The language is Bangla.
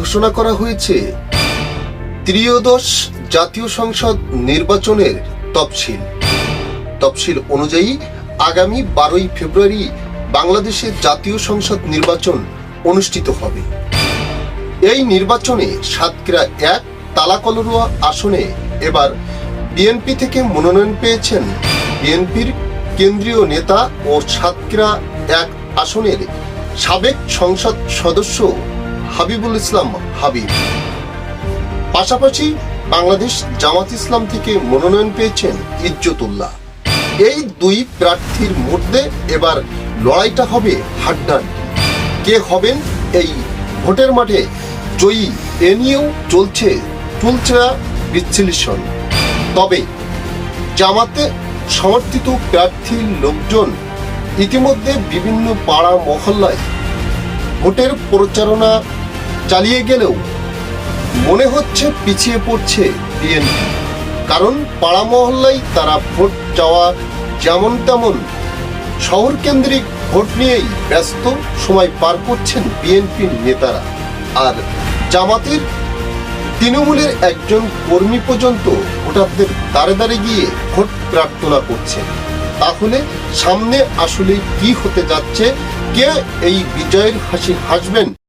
ঘোষণা করা হয়েছে। ত্রিয়োদশ জাতীয় সংসদ নির্বাচনের তফসিল। তফসিল অনুযায়ী আগামী বারোই ফেব্রুয়ারি বাংলাদেশের জাতীয় সংসদ নির্বাচন অনুষ্ঠিত হবে। এই নির্বাচনে সাতক্ষীরা এক, তালাকলরুয়া আসনে এবার বিএনপি থেকে মনোনয়ন পেয়েছেন বিএনপির কেন্দ্রীয় নেতা ও সাতক্ষীরা এক আসনের সাবেক সংসদ সদস্য হাবিবুল ইসলাম হাবিব। পাশাপাশি বাংলাদেশ জামাত ইসলাম থেকে মনোনয়ন পেয়েছেন ইজ্জতুল্লাহ। এই দুই প্রার্থীর মধ্যে এবার লড়াইটা হবে হাড্ডাহাড্ডি। কে হবেন এই ভোটের মাঠে জয়ী, এ নিয়েও চলছে চুলচেরা বিশ্লেষণ। তবে জামাতে সমর্থিত প্রার্থীর লোকজন ইতিমধ্যে বিভিন্ন পাড়া মহল্লায় ভোটের প্রচারণা চালিয়ে গেলেও মনে হচ্ছে পিছিয়ে পড়ছে বিএনপি। কারণ পাড়া মহল্লায় তারা ভোট চাওয়া যেমন তেমন শহর কেন্দ্রিক ভোট নিয়েই ব্যস্ত সময় পার করছেন বিএনপির নেতারা। আর জামাতের তৃণমূলের একজন কর্মী পর্যন্ত ভোটারদের দাঁড়ে দাঁড়ে গিয়ে ভোট প্রার্থনা করছেন তাহলে সামনে আসলে কি হতে যাচ্ছে? কে এই বিজয়ের হাসি হাসবেন?